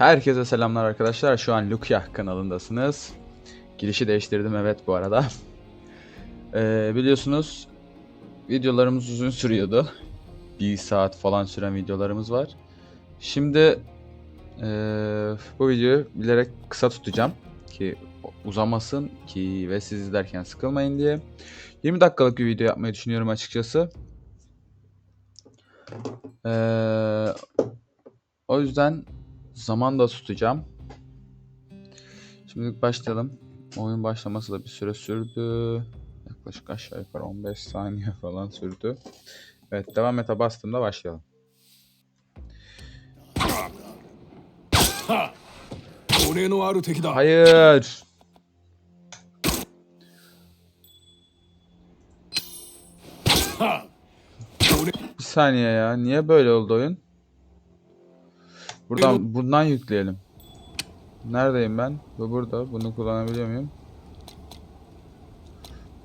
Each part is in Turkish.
Herkese selamlar arkadaşlar. Şu an Lukia kanalındasınız. Girişi değiştirdim evet bu arada. Ee, biliyorsunuz videolarımız uzun sürüyordu. Bir saat falan süren videolarımız var. Şimdi ee, bu videoyu bilerek kısa tutacağım ki uzamasın ki ve siz izlerken sıkılmayın diye. 20 dakikalık bir video yapmayı düşünüyorum açıkçası. Ee, o yüzden zaman da tutacağım. Şimdilik başlayalım. Oyun başlaması da bir süre sürdü. Yaklaşık aşağı yukarı 15 saniye falan sürdü. Evet devam ete bastığımda başlayalım. Hayır. Bir saniye ya. Niye böyle oldu oyun? Buradan bundan yükleyelim. Neredeyim ben? Bu burada. Bunu kullanabiliyor muyum?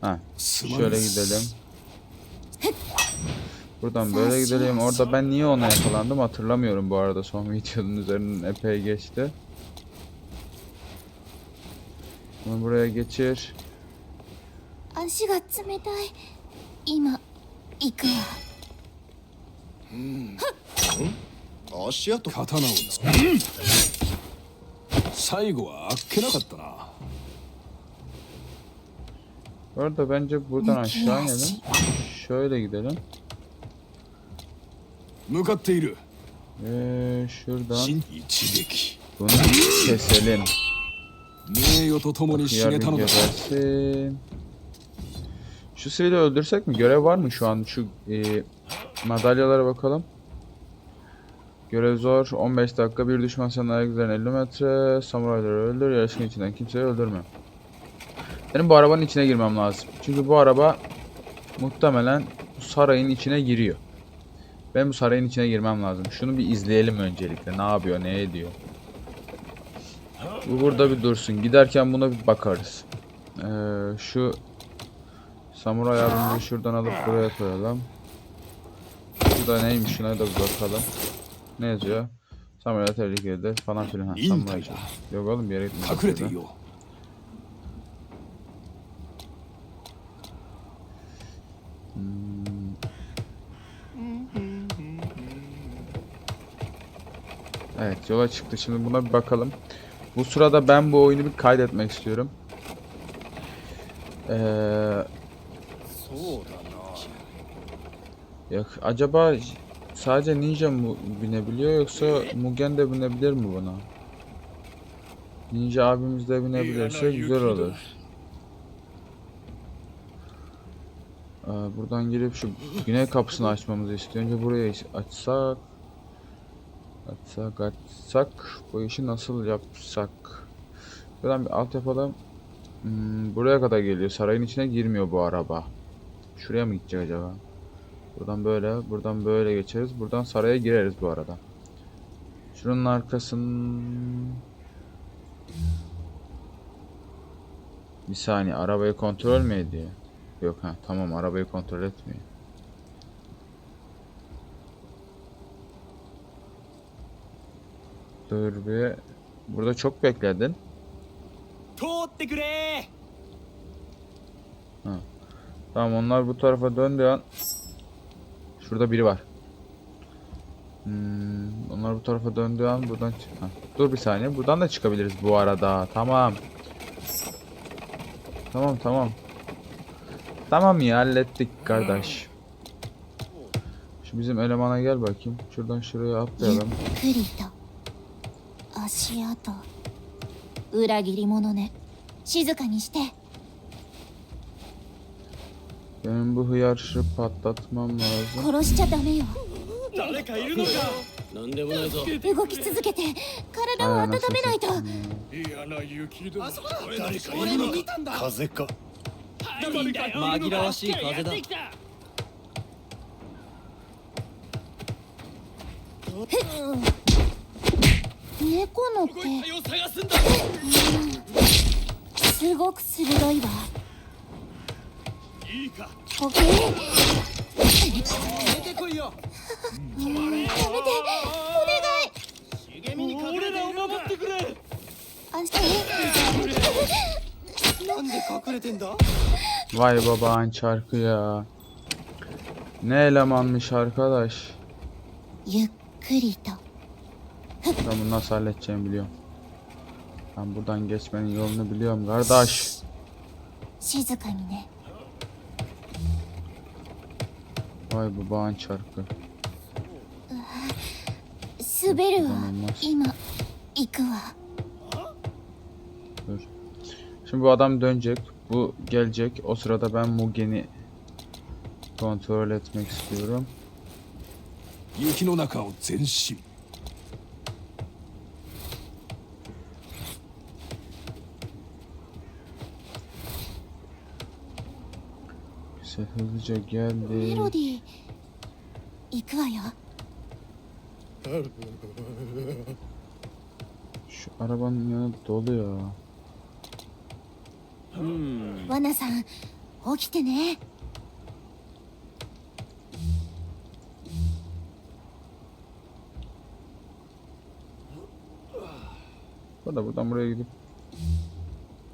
Ha. Şöyle gidelim. Buradan böyle gidelim. Orada ben niye ona yakalandım hatırlamıyorum bu arada. Son videonun üzerinden epey geçti. Bunu buraya geçir. 足が冷たい今行くわ足跡刀をつ最後はあっけなかったな Bu arada bence buradan aşağı inelim. Şöyle gidelim. 向かっている Ve şuradan 新一撃 bunu keselim. 名誉とともに死 Hıyar ね bir たのだ gebersin. Şu sivili öldürsek mi? Görev var mı şu an? Şu e, madalyalara bakalım. Görev zor. 15 dakika. Bir düşman ayak üzerine 50 metre. Samurayları öldür. Yarışın içinden kimseyi öldürme. Benim bu arabanın içine girmem lazım. Çünkü bu araba muhtemelen bu sarayın içine giriyor. Ben bu sarayın içine girmem lazım. Şunu bir izleyelim öncelikle. Ne yapıyor, ne ediyor. Bu burada bir dursun. Giderken buna bir bakarız. Ee, şu samuray abimizi şuradan alıp buraya koyalım. Bu da neymiş şuna da bir bakalım. Ne yazıyor? Samurai tehlikede falan filan. Ha, samurai. Yok oğlum bir yere gitmiyor. Hmm. Evet yola çıktı. Şimdi buna bir bakalım. Bu sırada ben bu oyunu bir kaydetmek istiyorum. Ee... Yok acaba sadece ninja mı binebiliyor yoksa Mugen de binebilir mi buna? Ninja abimiz de binebilirse güzel olur. Ee, buradan girip şu güney kapısını açmamızı istiyor. Önce burayı açsak açsak açsak bu işi nasıl yapsak? Buradan bir alt yapalım. Hmm, buraya kadar geliyor. Sarayın içine girmiyor bu araba. Şuraya mı gidecek acaba? Buradan böyle, buradan böyle geçeriz. Buradan saraya gireriz bu arada. Şunun arkasın... Bir saniye, arabayı kontrol mü ediyor? Yok ha, tamam arabayı kontrol etmiyor. Dur bir. Burada çok bekledin. Ha. Tamam onlar bu tarafa döndüğü an Şurada biri var. Hmm, onlar bu tarafa döndüğü an buradan çık. Ha, Dur bir saniye. Buradan da çıkabiliriz bu arada. Tamam. Tamam tamam. Tamam ya hallettik kardeş. Şu bizim elemana gel bakayım. Şuradan şuraya ゆっ atlayalım. くりと足跡裏切り者ね静かにして Benim bu hıyarı patlatmam lazım. 殺しちゃダメよ誰かいるのか？なんでもないぞ。動き続けて体を温めないと。嫌な雪だ。誰かいるのか？風か。紛らわしい風だ。猫の手。すごく鋭いわ いいかオッケー出てこいよやめてお願い茂みに隠れているのか 足なんで隠れてんだ Vay babağın çarkı ya. Ne elemanmış arkadaş. ゆっくりと Ben bunu nasıl halledeceğimi biliyorum. Ben buradan geçmenin yolunu biliyorum kardeş. 静かにね Vay babağın çarkı. 滑るわ İnanılmaz. 今行くわ Dur. Şimdi bu adam dönecek. Bu gelecek. O sırada ben Mugen'i kontrol etmek istiyorum. 雪の中を前進 Neyse hızlıca geldi. Melody. Şu arabanın yanı dolu ya. Hmm. Vana-san, okite ne? Bu da buradan buraya gidip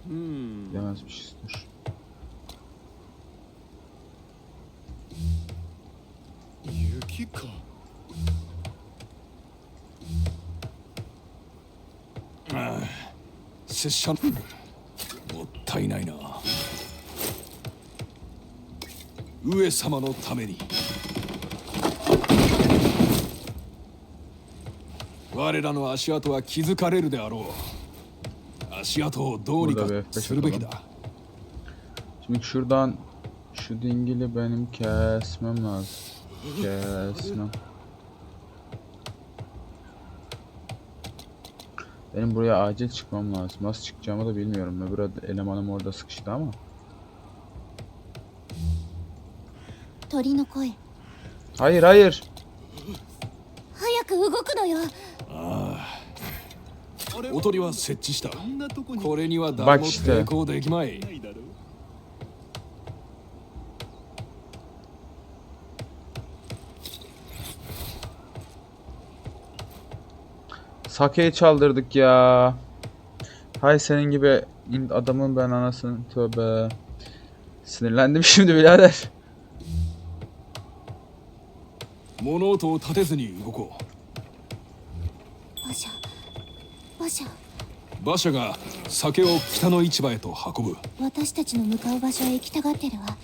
hmm. gidemezmişiz. Dur. Şey 拙者もったいないな上様のために我らの足跡は気づかれるであろう足跡をどうにかするべきだ Şimdi şuradan şu dingili benim kesmem lazım. Kesmem. Benim buraya acil çıkmam lazım. Nasıl çıkacağımı da bilmiyorum. Öbür elemanım orada sıkıştı ama. Hayır hayır. Bak işte. Sake'yi çaldırdık ya. Hay senin gibi adamın ben anasını tövbe. Sinirlendim şimdi birader. 物音を立てずに動こ馬車馬車う馬車が酒を北の市場へと運ぶ私たちの向かう場所へ行きたがってるわ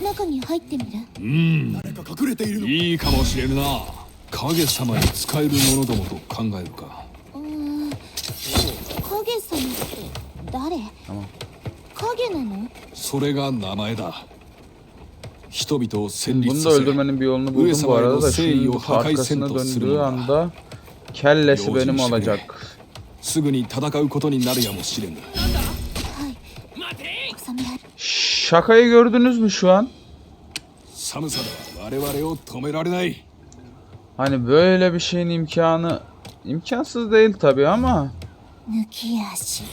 中に入ってみるうん誰か隠れているのいいかもしれぬな影様に使えるものどもと考えるかうーん影様って誰.影なのそれが名前だ人々を戦慄させ bir yolunu buldum bu Uyusamaya arada da Gosei şunun yo Hakai arkasına Sento döndüğü Sırma. anda kellesi benim olacak. すぐに戦うことになるやもしれぬ Şakayı gördünüz mü şu an? 寒さでは我々を止められない Hani böyle bir şeyin imkanı imkansız değil tabi ama 抜き足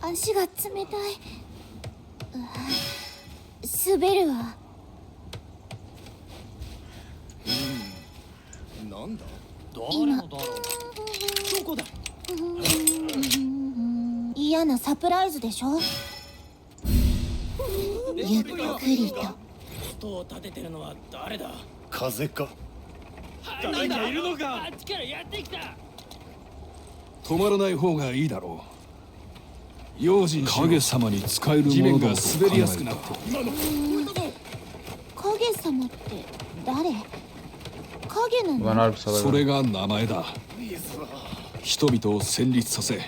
足が冷たいうわ滑るわなんだ今どこだ嫌なサプライズでしょゆっくりと音を立ててるのは誰だ風か 誰かいるのか？あっちからやってきた。止まらない方がいいだろう。用心影様に使えるものどもと滑りやすくなって。影様って誰？影なの？そ.れが名前だ。人々を戦慄させ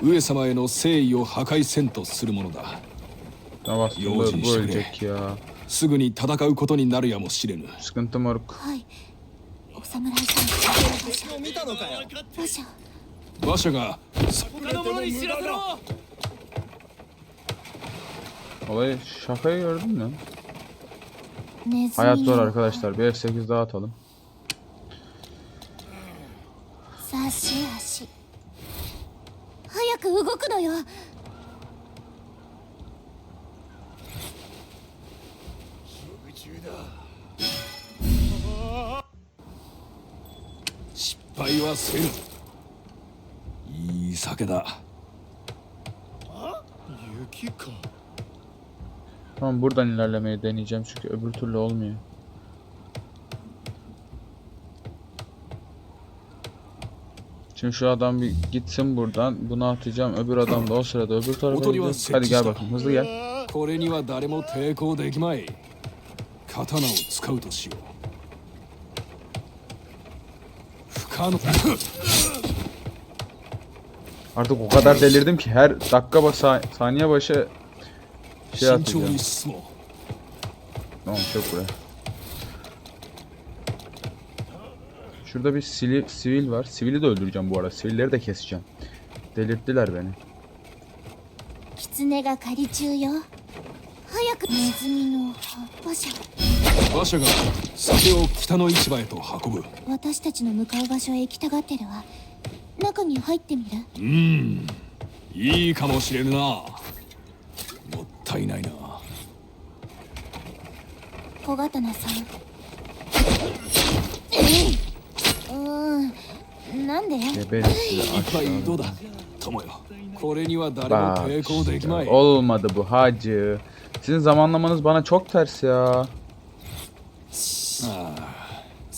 上様への誠意を破壊せんとするものだ。Yolcu böyle bu işte. ölecek ya. すぐに戦うことになるやもしれぬ.はい。お侍さん敵を見たのかよ馬車馬車が他の者に知らせろ Olayı şakayı gördün mü? ネズ Hayat ミ zor の arkadaşlar. Bir F8 daha atalım. 差し足早く動くのよ敗はせぬいい 酒だ雪か Tamam buradan ilerlemeyi deneyeceğim çünkü öbür türlü olmuyor. Şimdi şu adam bir gitsin buradan. Bunu atacağım. Öbür adam da o sırada öbür tarafa Motoru gidecek. var, Hadi gel seçişte. bakayım. Hızlı gel. これには誰も抵抗できまい刀を使うとしよう kanun. Artık o kadar delirdim ki her dakika bas saniye başı şey atacağım. Tamam çok buraya. Şurada bir sili, sivil var. Sivili de öldüreceğim bu arada. Sivilleri de keseceğim. Delirttiler beni. Kitsune ga kari chuu yo. Hayaku nezumi no 車馬車が酒を北の市場へと運ぶ。私たちの向かう場所へ行きたがってるわ。中に入ってみる。うん。いいかもしれぬな。もったいないな。小刀さん。うーん。なんで？一杯.どうだ？友よ。これには誰も抵抗できまい。Olmadı bu hacı. Sizin zamanlamanız bana çok ters ya.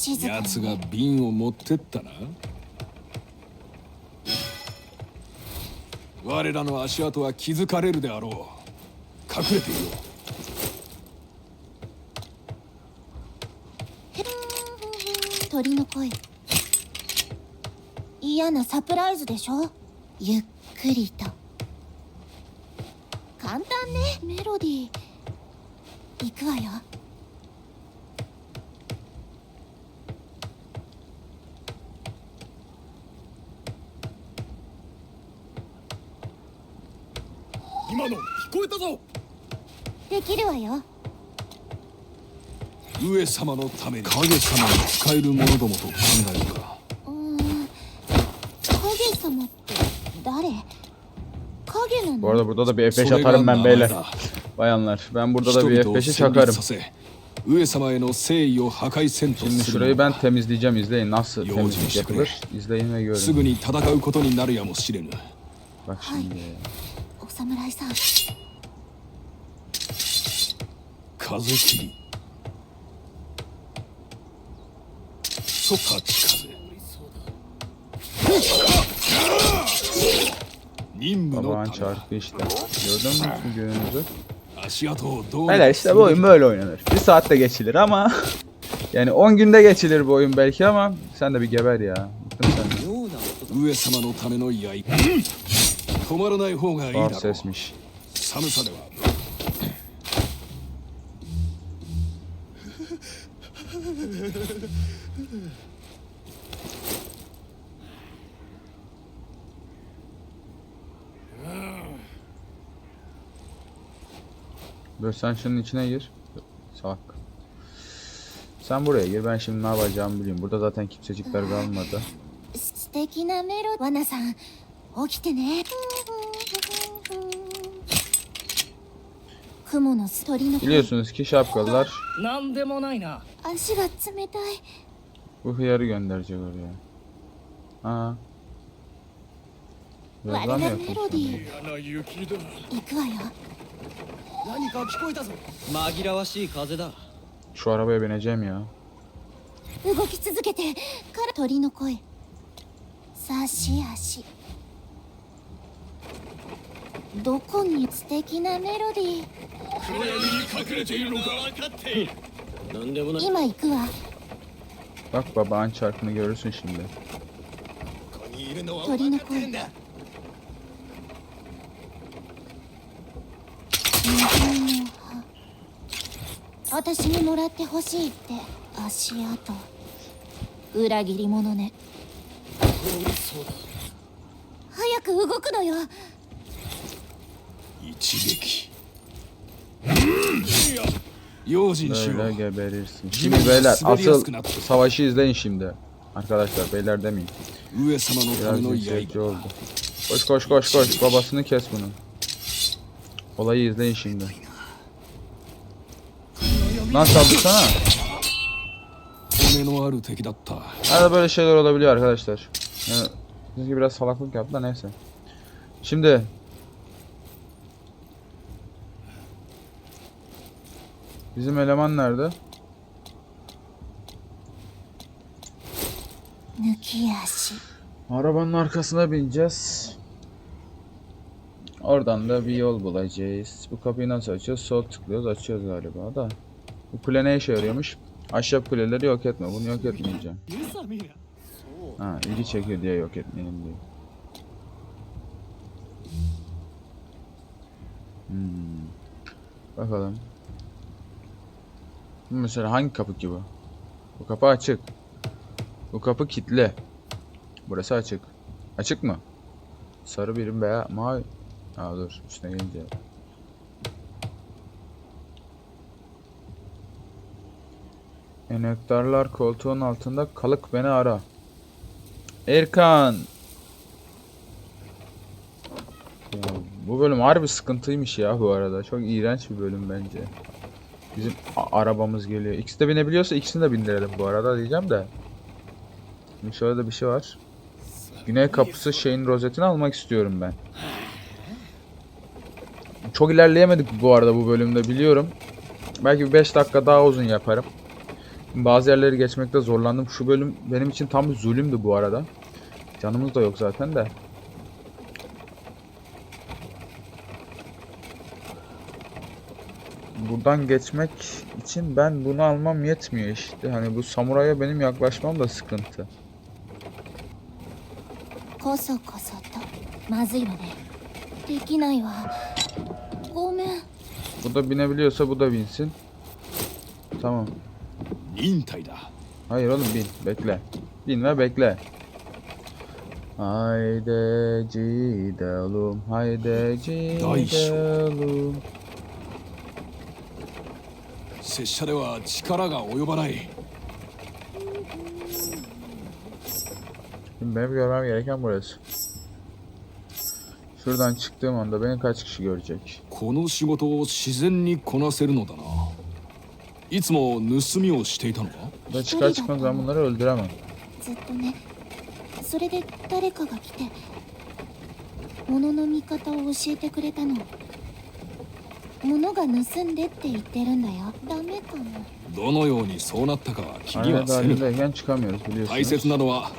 静か奴が瓶を持ってったな。我らの足跡は気づかれるであろう。隠れていよ鳥の声嫌なサプライズでしょゆっくりと簡単ねメロディー行くわよ今の聞こえたぞできるわよ上様のために影様が使える者どもと考えるかうん影様って誰影なの Bu arada burada da bir Efe çakarım ben beyler. Bayanlar ben burada da bir F5'i çakarım. Şimdi şurayı ben temizleyeceğim izleyin nasıl temizlik yapılır. İzleyin ve görün. Bak şimdi. お侍さん風切りソカチ風任務 Babağın のため çarpı işte. Gördün mü şu gününüzü? 足跡をどうに Beyler işte bu oyun böyle oynanır. Bir saatte geçilir ama yani 10 günde geçilir bu oyun belki ama sen de bir geber ya. Bıktım senden. 止まらない方がいいだ Tuhaf ろう sesmiş. 寒さでは Böyle sen şunun içine gir. Salak. Sen buraya gir. Ben şimdi ne yapacağımı biliyorum. Burada zaten kimsecikler kalmadı. 素敵なメロワナさん 起きてね雲の鳥の声 Biliyorsunuz ki şapkalılar なんでもないな足が冷たい bu hıyarı gönderecek oraya. Ha. Biraz 我 daha ら mı メ yakın? ロディー嫌な雪だ行くわよ何か聞こえたぞ紛らわしい風だ Şu arabaya bineceğim ya. 動き続けてから鳥の声差し足 どこに素敵なメロディー？隠れているのかなんでもない。今行くわ。Bak babağın çarkını görürsün şimdi. ここにいるのは鳥の声分かっ私にもらってほしいって足跡。裏切り者ね。早く動くのよ一撃用心しろ Böyle geberirsin. Şimdi beyler asıl savaşı izleyin şimdi. Arkadaşlar beyler demeyin. 上様のため Biraz の yüksekçi 刃 oldu. Koş koş koş koş. Babasını kes bunun. Olayı izleyin şimdi. Lan saldırsana. 骨のある敵だった Arada böyle şeyler olabiliyor arkadaşlar. Yani, bizimki biraz salaklık yaptı da neyse. Şimdi Bizim eleman nerede? Arabanın arkasına bineceğiz. Oradan da bir yol bulacağız. Bu kapıyı nasıl açıyoruz? Sol tıklıyoruz. Açıyoruz galiba da. Bu kule ne işe yarıyormuş? Ahşap kuleleri yok etme. Bunu yok etmeyeceğim. Ha, ilgi çekiyor diye yok etmeyelim diye. Hmm. Bakalım. Mesela hangi kapı ki bu? Bu kapı açık. Bu kapı kilitli. Burası açık. Açık mı? Sarı birim veya mavi. Aa dur üstüne gelince. Enektarlar koltuğun altında kalık beni ara. Erkan. Bu bölüm harbi sıkıntıymış ya bu arada. Çok iğrenç bir bölüm bence. Bizim arabamız geliyor. İkisi de binebiliyorsa ikisini de bindirelim bu arada diyeceğim de. Şimdi şöyle de bir şey var. Güney kapısı şeyin rozetini almak istiyorum ben. Çok ilerleyemedik bu arada bu bölümde biliyorum. Belki 5 dakika daha uzun yaparım. Bazı yerleri geçmekte zorlandım. Şu bölüm benim için tam bir zulümdü bu arada. Canımız da yok zaten de. buradan geçmek için ben bunu almam yetmiyor işte. Hani bu samuraya benim yaklaşmam da sıkıntı. Koso koso to. Mazui wa ne. Dekinai wa. Gomen. Bu da binebiliyorsa bu da binsin. Tamam. Nintai da. Hayır oğlum bin. Bekle. Bin ve bekle. Haydi gidelim. Haydi gidelim. 拙者では力が及ばない Şimdi benim görmem gereken burası. Şuradan çıktığım anda beni kaç kişi görecek? この仕事を自然にこなせるのだないつも盗みをしていたのか Ben çıkar çıkmaz ben bunları öldüremem. ずっとねそれで誰かが来て物の見方を教えてくれたの物が盗んでって言ってるんだよダメかもどのようにそうなったかは気に Arena はせぬ dahilindeyken çıkamıyoruz 大切 biliyorsunuz. なのは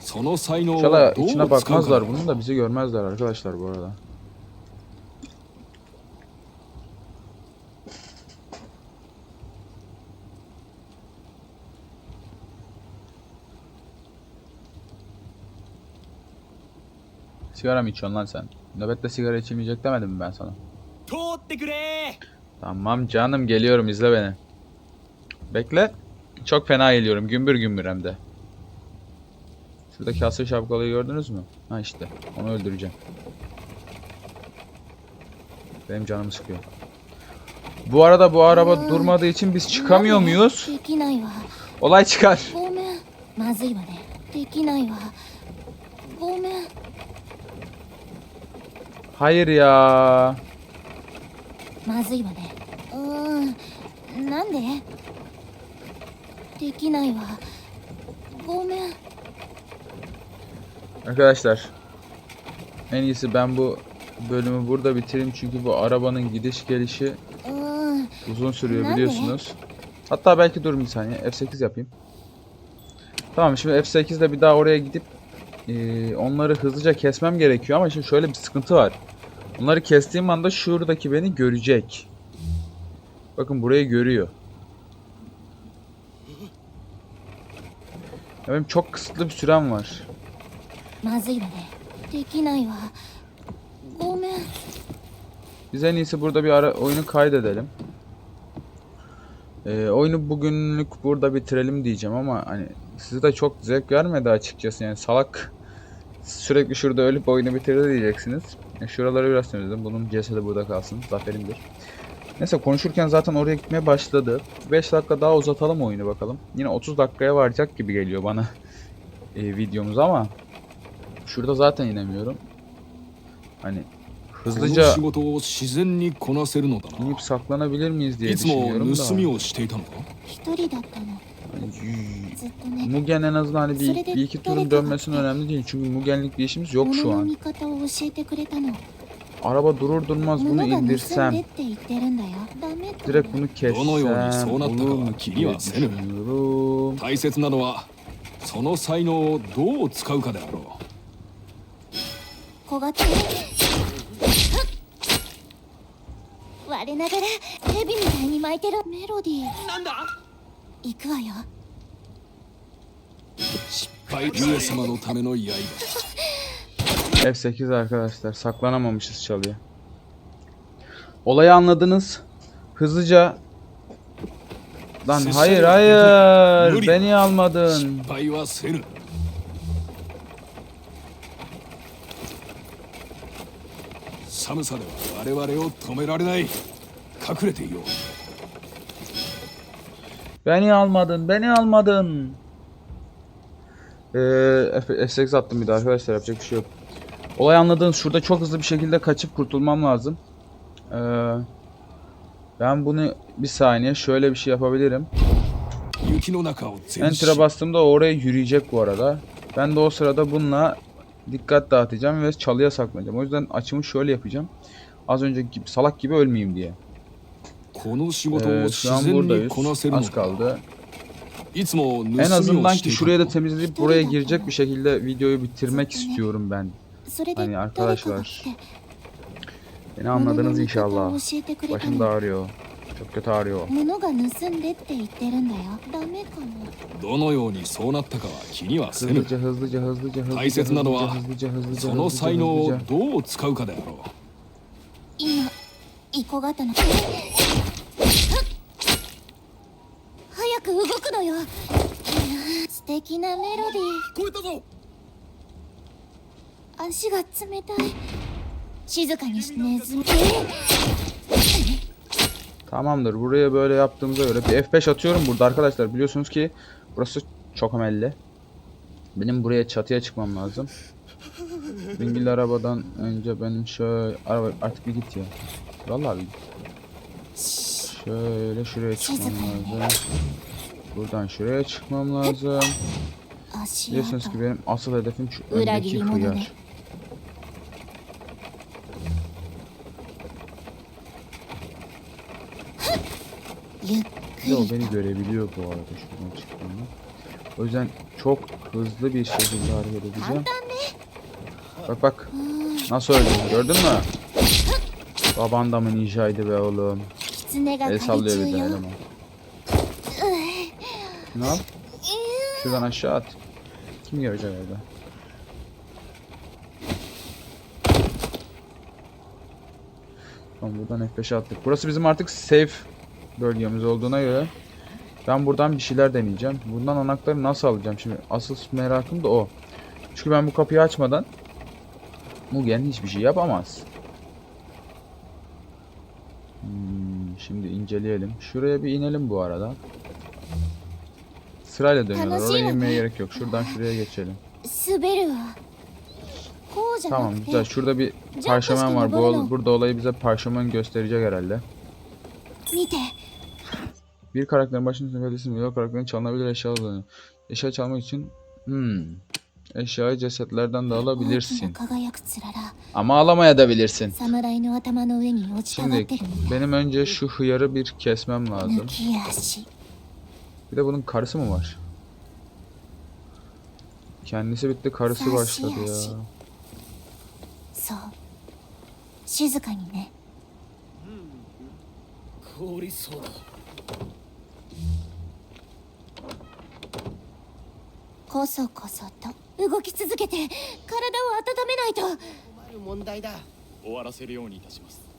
その才能を İnşallah どう içine 使うか bakmazlar bunun da bizi görmezler arkadaşlar bu arada. Sigara mı içiyorsun lan sen? Nöbette sigara içilmeyecek demedim mi ben sana? Tamam canım geliyorum izle beni. Bekle. Çok fena geliyorum gümbür gümbür hem de. Şuradaki hasır şapkalıyı gördünüz mü? Ha işte onu öldüreceğim. Benim canımı sıkıyor. Bu arada bu araba durmadığı için biz çıkamıyor muyuz? Olay çıkar. Hayır ya. まずいわねうーんなんでできないわごめん Arkadaşlar. En iyisi ben bu bölümü burada bitireyim çünkü bu arabanın gidiş gelişi うーん Uzun sürüyor Nerede? biliyorsunuz. Hatta belki dur bir saniye F8 yapayım. Tamam şimdi F8 ile bir daha oraya gidip eee, onları hızlıca kesmem gerekiyor ama şimdi şöyle bir sıkıntı var. Bunları kestiğim anda şuradaki beni görecek. Bakın burayı görüyor. Ya benim çok kısıtlı bir sürem var. Biz en iyisi burada bir ara oyunu kaydedelim. Ee, oyunu bugünlük burada bitirelim diyeceğim ama hani sizi de çok zevk vermedi açıkçası yani salak sürekli şurada ölüp oyunu bitirir diyeceksiniz. Yani şuraları biraz temizledim. Bunun cesedi burada kalsın. Zaferimdir. Neyse konuşurken zaten oraya gitmeye başladı. 5 dakika daha uzatalım oyunu bakalım. Yine 30 dakikaya varacak gibi geliyor bana e, videomuz ama şurada zaten inemiyorum. Hani hızlıca inip saklanabilir miyiz diye düşünüyorum da. をしていたのか一人だったの ずっとね Mugen en azından hani bir, bir iki turun dönmesinin önemli değil. Çünkü Mugen'lik bir işimiz yok 物 şu の an. 見方を教えてくれたの Araba durur durmaz 物 bunu が盗んでっ indirsem. て言ってるんだよダメかな Direkt bunu kessem どのようにそうなったかは olur mu 気 diye にはせぬ düşünüyorum. 大切なのはその才能をどう使うかであろ小型我ながら蛇みたいに巻いてるメロディーなんだ 行くわよう失敗上様のための刃 F8 arkadaşlar saklanamamışız çalıya. Olayı anladınız. Hızlıca Lan hayır hayır beni almadın. 失敗はせぬ寒さでは我々を止められない隠れていよう Beni almadın, beni almadın. Ee, F8 attım bir daha arkadaşlar yapacak bir şey yok. Olay anladınız. Şurada çok hızlı bir şekilde kaçıp kurtulmam lazım. Ee, ben bunu bir saniye şöyle bir şey yapabilirim. Enter'a bastığımda oraya yürüyecek bu arada. Ben de o sırada bununla dikkat dağıtacağım ve çalıya saklanacağım. O yüzden açımı şöyle yapacağım. Az önceki gibi salak gibi ölmeyeyim diye. この仕事 Ee, を şu an 自然に buradayız. こなせるの Az か kaldı. いつも盗み En を azından して ki いた şuraya da の temizleyip buraya girecek bir şekilde videoyu bitirmek istiyorum ben. それで Hani 誰かが arkadaşlar 来て beni 物の anladınız 見方を inşallah. 教えてくれた Başım da の ağrıyor. Çok kötü ağrıyor. 物が盗んでって言ってるんだよダメかもどのようにそうなったかは気にはせぬ Hızlıca hızlıca hızlıca hızlıca 大切なのは hızlıca hızlıca その hızlıca 才能を hızlıca. どう使うかであろう今 イコ型の早く動くのよ素敵なメロディー聞こえたぞ足が冷たい静かにしネズミ Tamamdır. Buraya böyle yaptığımıza göre bir F5 atıyorum burada arkadaşlar. Biliyorsunuz ki burası çok emelli. Benim buraya çatıya çıkmam lazım. Dingil arabadan önce benim şöyle araba artık bir git ya. Vallahi şöyle şuraya çıkmam lazım. Buradan şuraya çıkmam lazım. Biliyorsunuz ki benim asıl hedefim şu öndeki hıyar. Yo beni görebiliyor bu arada şuradan çıktığımda. O yüzden çok hızlı bir şekilde hareket edeceğim. Bak bak. Nasıl öldüm gördün mü? Baban da mı ninjaydı be oğlum? El sallıyor bir tane eleman. Ne yap? Şuradan aşağı at. Kim görecek orada? Tamam buradan F5'e attık. Burası bizim artık safe bölgemiz olduğuna göre. Ben buradan bir şeyler deneyeceğim. Bundan anahtarı nasıl alacağım şimdi? Asıl merakım da o. Çünkü ben bu kapıyı açmadan Mugen hiçbir şey yapamaz. Hmm, şimdi inceleyelim. Şuraya bir inelim bu arada. Sırayla dönüyorlar. Oraya inmeye gerek yok. Şuradan şuraya geçelim. Tamam güzel. Şurada bir parşömen var. Bu, burada olayı bize parşömen gösterecek herhalde. Bir karakterin başını söylediğiniz milyon karakterin çalınabilir eşya olduğunu. Eşya çalmak için... Hmm. Eşyayı cesetlerden de alabilirsin. Ama alamaya da bilirsin. Şimdi benim önce şu hıyarı bir kesmem lazım. Bir de bunun karısı mı var? Kendisi bitti karısı başladı ya. Koso koso to かにね凍りそうだこそこそと動き続けて体を温めないと問題だ終わらせるようにいたします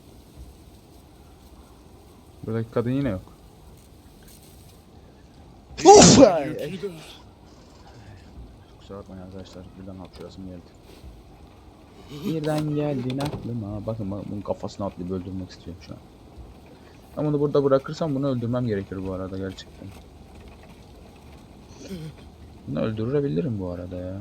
Buradaki kadın yine yok. 雪だ Kusura bakmayın arkadaşlar. Birden hapşırasım geldi. Birden geldin aklıma. Bakın bak bunun kafasını atlayıp öldürmek istiyorum şu an. Ben bunu burada bırakırsam bunu öldürmem gerekir bu arada gerçekten. Bunu öldürebilirim bu arada ya.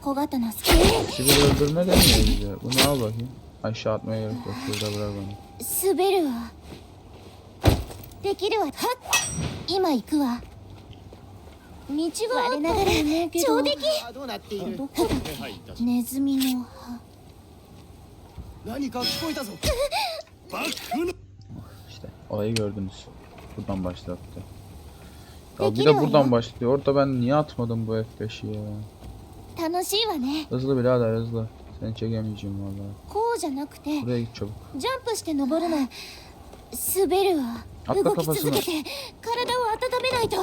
小刀ス Sivil öldürme demiyor bize. Bunu al bakayım. Aşağı atmaya gerek yok. Burada bırak onu. 滑るわ できるわはっ今行くわ道は我ながら上出来どうなっているどこだっ手配いたしけネズミの歯何か聞こえたぞ İşte olayı gördünüz. Buradan başlattı. Ya bir de buradan başlıyor. Orada ben niye atmadım bu F5'i ya? 楽しいわね Hızlı birader hızlı. Seni çekemeyeceğim vallahi. こうじゃなくて Buraya git çabuk. ジャンプして登るの滑るわあった動きか続けて体を温めないと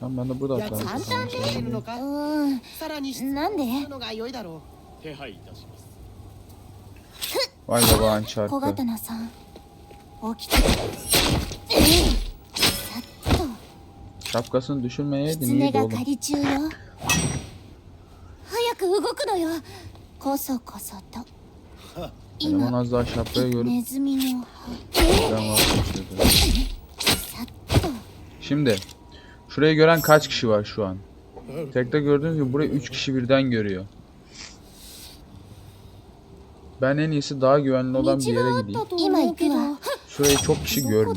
Tamam ben de burada やつ atlarım. 簡単にできるのかうーんさらに質問なんでするのが良いだろ手配いたします Vay babağın 小 çarpı. 刀さん起きてさっと Şapkasını düşürmeyeydin iyiydi oğlum. Eleman az daha şapkayı görüp. Şimdi şurayı gören kaç kişi var şu an? Tekte gördüğünüz gibi burayı 3 kişi birden görüyor. Ben en iyisi daha güvenli olan bir yere gideyim. Şurayı çok kişi görmüyor.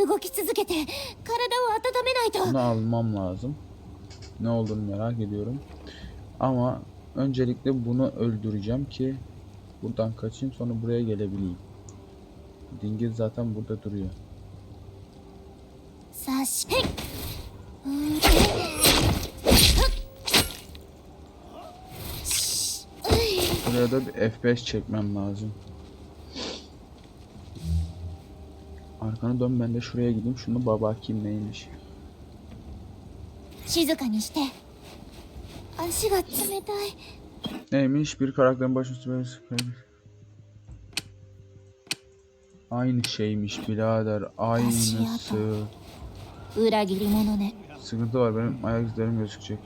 っけ抜き足動き続けて体を温めないと Bunu almam lazım. Ne olduğunu merak ediyorum. Ama öncelikle bunu öldüreceğim ki buradan kaçayım sonra buraya gelebileyim. Dingil zaten burada duruyor. さしへいうーしうい Buraya da bir F5 çekmem lazım. Arkanı dön ben de şuraya gideyim. Şunu baba kim neymiş. 静かにして足が冷たい Neymiş? Bir karakterin başüstü böyle sıkıyor. Aynı şeymiş birader. Aynısı. 裏切り者ね Sıkıntı var benim ayak izlerim gözükecek.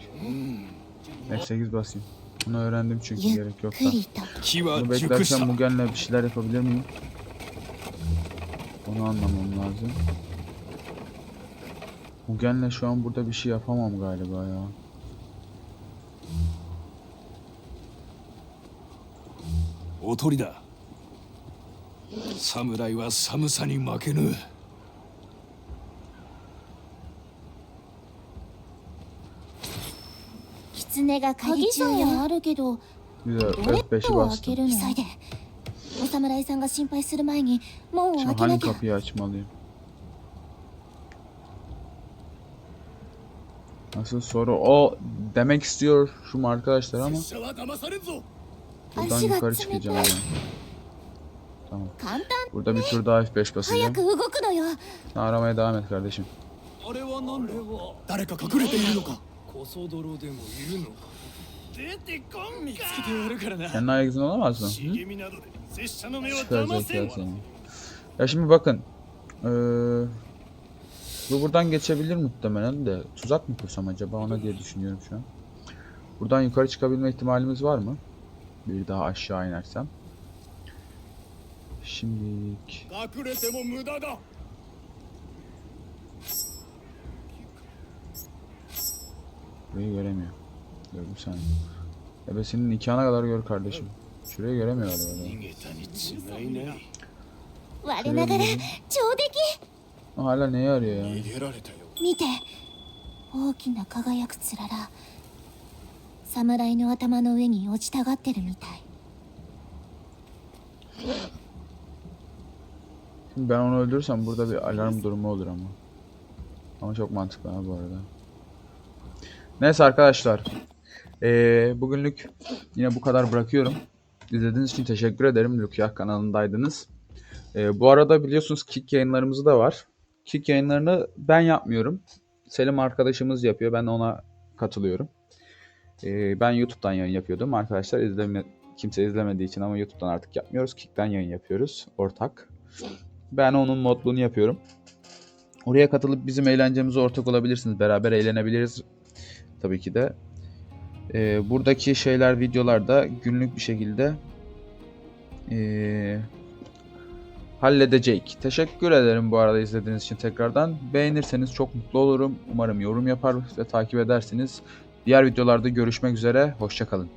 F8 basayım. Bunu öğrendim çünkü ゆっ gerek yok く da. りと 気は Bunu 熟し beklerken た Mugen'le bir şeyler yapabilir miyim? Onu anlamam lazım. Mugen'le şu an burada bir şey yapamam galiba ya. おとりだ侍は寒さに負けぬ狐が狩り中よあるけど Bir de どうやって F5'i 開 bastım. けるの急いで お侍さんが心配する前に門を Şimdi 開けな hangi きゃ kapıyı açmalıyım? Nasıl soru? O demek istiyor şu arkadaşlar ama 拙者は騙されんぞ buradan 足が yukarı 冷 çıkacağım たい hemen. Tamam. 簡単 Burada bir tur daha F5 早 basacağım. く動くのよ Sen aramaya devam et kardeşim. あれは何だ誰か隠れているのかこそ泥でもいるの出てこん見つけてやるからな Kendi ayak izin olamaz mı? Hı? 茂みなどで siz tanımıyordunuz. Çıkaracak zaten. Ya şimdi bakın. Ee, bu buradan geçebilir muhtemelen de. Tuzak mı kursam acaba ona diye düşünüyorum şu an. Buradan yukarı çıkabilme ihtimalimiz var mı? Bir daha aşağı inersem. Şimdilik. Burayı göremiyor. Gördüm sen. Ebesinin nikahına kadar gör kardeşim. Şurayı göremiyor galiba. 逃げたに違いない我ながら上出来 Hala neyi arıyor ya? 逃げられたよ見て大きな輝くつらら侍の頭の上に落ちたがってるみたい Şimdi ben onu öldürürsem burada bir alarm durumu olur ama. Ama çok mantıklı ha bu arada. Neyse arkadaşlar. Ee, bugünlük yine bu kadar bırakıyorum. İzlediğiniz için teşekkür ederim. Lukyah kanalındaydınız. Ee, bu arada biliyorsunuz Kick yayınlarımız da var. Kick yayınlarını ben yapmıyorum. Selim arkadaşımız yapıyor. Ben ona katılıyorum. Ee, ben YouTube'dan yayın yapıyordum. Arkadaşlar izleme, kimse izlemediği için ama YouTube'dan artık yapmıyoruz. Kick'ten yayın yapıyoruz. Ortak. Ben onun modluğunu yapıyorum. Oraya katılıp bizim eğlencemize ortak olabilirsiniz. Beraber eğlenebiliriz. Tabii ki de. Ee, buradaki şeyler, videolar da günlük bir şekilde ee, halledecek. Teşekkür ederim bu arada izlediğiniz için tekrardan. Beğenirseniz çok mutlu olurum. Umarım yorum yapar ve takip edersiniz. Diğer videolarda görüşmek üzere. Hoşçakalın.